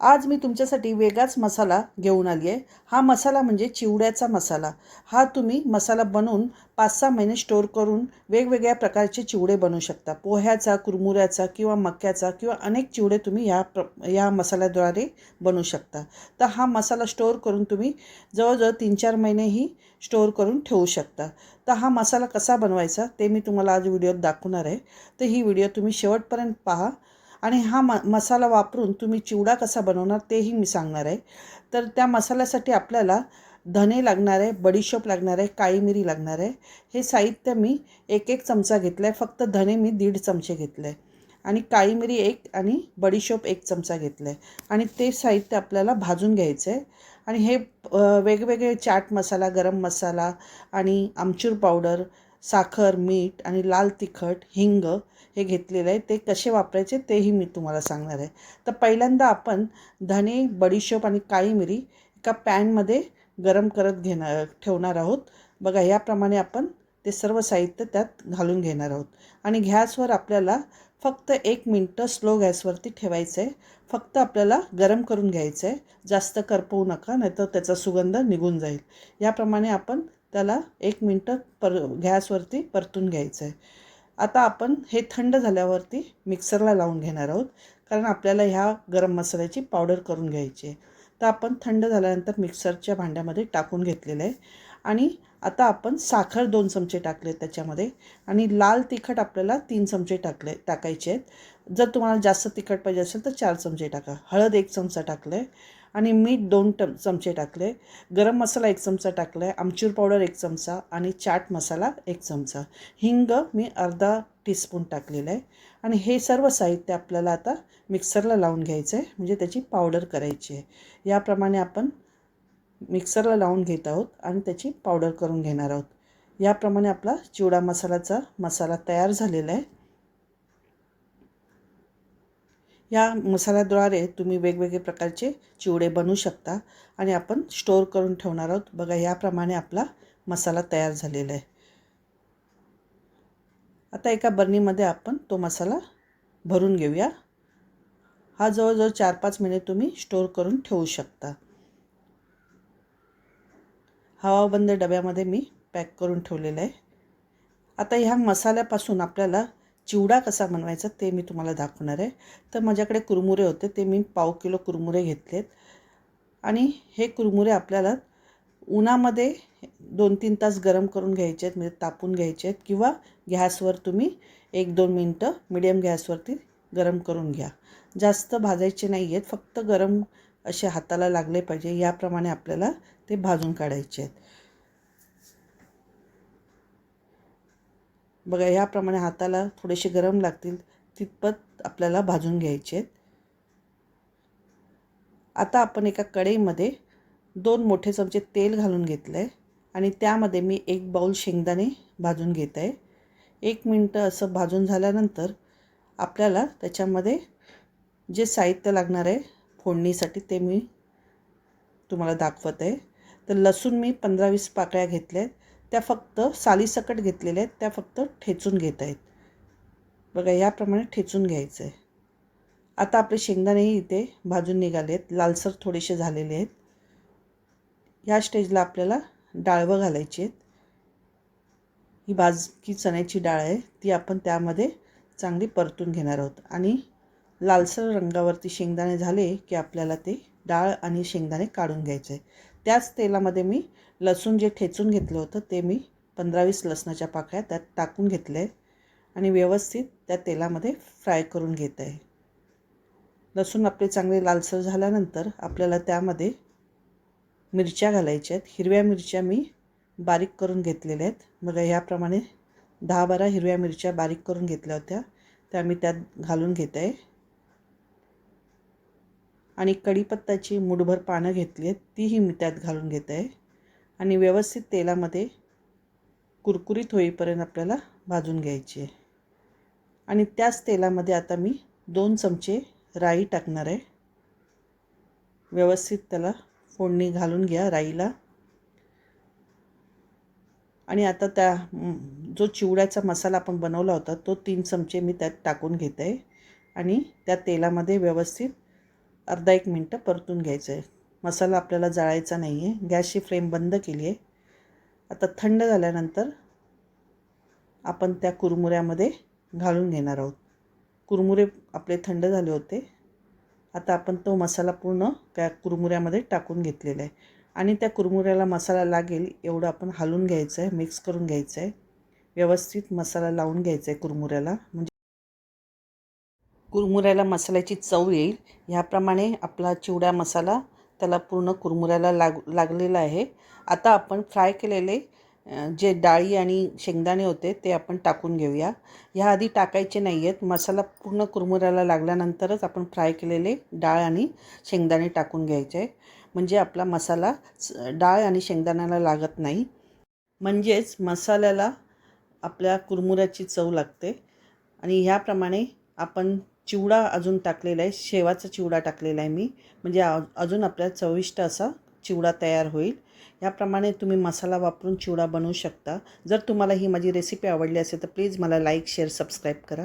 आज मी तुमच्यासाठी वेगळाच मसाला घेऊन आली आहे हा मसाला म्हणजे चिवड्याचा मसाला. हा तुम्ही मसाला बनवून पाच सहा महिने स्टोअर करून वेगवेगळ्या प्रकारचे चिवडे बनवू शकता. पोह्याचा कुरमुऱ्याचा किंवा मक्याचा किंवा अनेक चिवडे तुम्ही ह्या प्र ह्या मसाल्याद्वारे बनवू शकता. तर हा मसाला स्टोअर करून तुम्ही जवळजवळ तीन चार महिनेही स्टोअर करून ठेवू शकता. तर हा मसाला कसा बनवायचा ते मी तुम्हाला आज व्हिडिओत दाखवणार आहे. तर ही व्हिडिओ तुम्ही शेवटपर्यंत पहा. आणि हा म मसाला वापरून तुम्ही चिवडा कसा बनवणार तेही मी सांगणार आहे. तर त्या मसाल्यासाठी आपल्याला धने लागणार आहे बडीशोप लागणार आहे काळी मिरी लागणार आहे. हे साहित्य मी एक एक चमचा घेतला आहे फक्त धने मी दीड चमचे घेतले आहे आणि काळी मिरी एक आणि बडीशोप एक चमचा घेतला आहे आणि ते साहित्य आपल्याला भाजून घ्यायचं आहे आणि हे वेगवेगळे चाट मसाला गरम मसाला आणि आमचूर पावडर साखर मीठ आणि लाल तिखट हिंग हे घेतलेलं आहे. ते कसे वापरायचे तेही मी तुम्हाला सांगणार आहे. तर पहिल्यांदा आपण धने बडीशोप आणि काळी मिरी एका पॅनमध्ये गरम करत घेणार ठेवणार आहोत. बघा याप्रमाणे आपण ते सर्व साहित्य त्यात घालून घेणार आहोत. आणि गॅसवर आपल्याला फक्त एक मिनटं स्लो गॅसवरती ठेवायचं आहे. फक्त आपल्याला गरम करून घ्यायचं आहे. जास्त करपवू नका नाहीतर त्याचा सुगंध निघून जाईल. याप्रमाणे आपण त्याला एक मिनटं पर गॅसवरती परतून घ्यायचं आहे आता आपण हे थंड झाल्यावरती मिक्सरला लावून घेणार आहोत कारण आपल्याला ह्या गरम मसाल्याची पावडर करून घ्यायची आहे. तर आपण थंड झाल्यानंतर मिक्सरच्या भांड्यामध्ये टाकून घेतलेलं आहे. आणि आता आपण साखर दोन चमचे टाकले त्याच्यामध्ये आणि लाल तिखट आपल्याला तीन चमचे टाकले टाकायचे आहेत. जर तुम्हाला जास्त तिखट पाहिजे असेल तर चार चमचे टाका. हळद एक चमचा टाकलं आहे आणि मीठ दोन ट चमचे टाकले. गरम मसाला एक चमचा टाकला आहे. आमचूर पावडर एक चमचा आणि चाट मसाला एक चमचा. हिंग मी अर्धा टीस्पून टाकलेलं आहे. आणि हे सर्व साहित्य आपल्याला आता मिक्सरला लावून घ्यायचं आहे. म्हणजे त्याची पावडर करायची आहे. याप्रमाणे आपण मिक्सरला लावून घेत आहोत आणि त्याची पावडर करून घेणार आहोत. याप्रमाणे आपला चिवडा मसाल्याचा मसाला तयार झालेला आहे. या मसाल्याद्वारे तुम्ही वेगवेगळे प्रकारचे चिवडे बनवू शकता आणि आपण स्टोअर करून ठेवणार आहोत. बघा याप्रमाणे आपला मसाला तयार झालेला आहे. आता एका बर्नीमध्ये आपण तो मसाला भरून घेऊया. हा जवळजवळ चार पाच महिने तुम्ही स्टोअर करून ठेवू शकता. हवाबंद डब्यामध्ये मी पॅक करून ठेवलेलं आहे. आता ह्या मसाल्यापासून आपल्याला चिवडा कसा बनवायचा ते मी तुम्हाला दाखवणार आहे. तर माझ्याकडे कुरमुरे होते ते मी पाव किलो कुरमुरे घेतलेत. आणि हे कुरमुरे आपल्याला उन्हामध्ये दोन तीन तास गरम करून घ्यायचे आहेत म्हणजे तापून घ्यायचे आहेत किंवा गॅसवर तुम्ही एक दोन मिनटं मिडियम गॅसवरती गरम करून घ्या. जास्त भाजायचे नाही आहेत फक्त गरम असे हाताला लागले पाहिजे याप्रमाणे आपल्याला ते भाजून काढायचे आहेत. बघा ह्याप्रमाणे हाताला थोडेसे गरम लागतील तितपत आपल्याला भाजून घ्यायचे आहेत. आता आपण एका कढईमध्ये दोन मोठे चमचे तेल घालून घेतलं आहे आणि त्यामध्ये मी एक बाऊल शेंगदाणे भाजून घेत आहे एक मिनटं असं भाजून झाल्यानंतर आपल्याला त्याच्यामध्ये जे साहित्य लागणार आहे फोडणीसाठी ते मी तुम्हाला दाखवत आहे तर लसूण मी पंधरा वीस पाकळ्या घेतल्या आहेत त्या फक्त सालीसकट घेतलेल्या आहेत त्या फक्त ठेचून घेत आहेत. बघा याप्रमाणे ठेचून घ्यायचं आहे आता आपले शेंगदाणेही इथे भाजून निघाले आहेत लालसर थोडेसे झालेले आहेत. ह्या स्टेजला आपल्याला डाळवं घालायची आहेत. ही भाजकी चण्याची डाळ आहे ती आपण त्यामध्ये चांगली परतून घेणार आहोत. आणि लालसर रंगावरती शेंगदाणे झाले की आपल्याला ते डाळ आणि शेंगदाणे काढून घ्यायचे आहे त्याच तेलामध्ये मी लसूण जे ठेचून घेतलं होतं ते मी पंधरा वीस लसणाच्या पाकळ्या त्यात टाकून घेतले आणि व्यवस्थित त्या तेलामध्ये फ्राय करून घेत आहे. लसूण आपले चांगले लालसर झाल्यानंतर आपल्याला त्यामध्ये मिरच्या घालायच्या आहेत. हिरव्या मिरच्या मी बारीक करून घेतलेल्या आहेत. बघा ह्याप्रमाणे दहा बारा हिरव्या मिरच्या बारीक करून घेतल्या होत्या. त्या मी त्यात घालून घेत आहे. आणि कढीपत्ताची मुठभर पानं घेतली आहेत. तीही मी त्यात घालून घेत आहे. आणि व्यवस्थित तेलामध्ये कुरकुरीत होईपर्यंत आपल्याला भाजून घ्यायची आहे. आणि त्याच तेलामध्ये आता मी दोन चमचे राई टाकणार आहे. व्यवस्थित त्याला फोडणी घालून घ्या राईला. आणि आता त्या जो चिवड्याचा मसाला आपण बनवला होता तो तीन चमचे मी त्यात टाकून घेत. आहे आणि त्या तेलामध्ये व्यवस्थित अर्धा एक मिनटं परतून घ्यायचं आहे. मसाला आपल्याला जाळायचा नाही आहे गॅसची फ्लेम बंद केली आहे आता थंड झाल्यानंतर आपण त्या कुरमुऱ्यामध्ये घालून घेणार आहोत. कुरमुरे आपले थंड झाले होते. आता आपण तो मसाला पूर्ण त्या कुरमुऱ्यामध्ये टाकून घेतलेला आहे. आणि त्या कुरमुऱ्याला मसाला लागेल एवढं आपण हलवून घ्यायचं आहे मिक्स करून घ्यायचं आहे व्यवस्थित मसाला लावून घ्यायचा आहे कुरमुऱ्याला. म्हणजे कुरमुऱ्याला मसाल्याची चव येईल. ह्याप्रमाणे आपला चिवडा मसाला त्याला पूर्ण कुरमुऱ्याला लाग लागलेला आहे. आता आपण फ्राय केलेले जे डाळी आणि शेंगदाणे होते ते आपण टाकून घेऊया. ह्या आधी टाकायचे नाही आहेत मसाला पूर्ण कुरमुऱ्याला लागल्यानंतरच आपण फ्राय केलेले डाळ आणि शेंगदाणे टाकून घ्यायचे. म्हणजे आपला मसाला डाळ आणि शेंगदाण्याला लागत नाही. म्हणजेच मसाल्याला आपल्या कुरमुऱ्याची चव लागते. आणि ह्याप्रमाणे आपण चिवडा अजून टाकलेला आहे. शेवाचा चिवडा टाकलेला आहे मी. म्हणजे अजून आपल्या चविष्ट असा चिवडा तयार होईल. याप्रमाणे तुम्ही मसाला वापरून चिवडा बनवू शकता. जर तुम्हाला ही माझी रेसिपी आवडली असेल तर प्लीज मला लाईक शेअर सबस्क्राईब करा.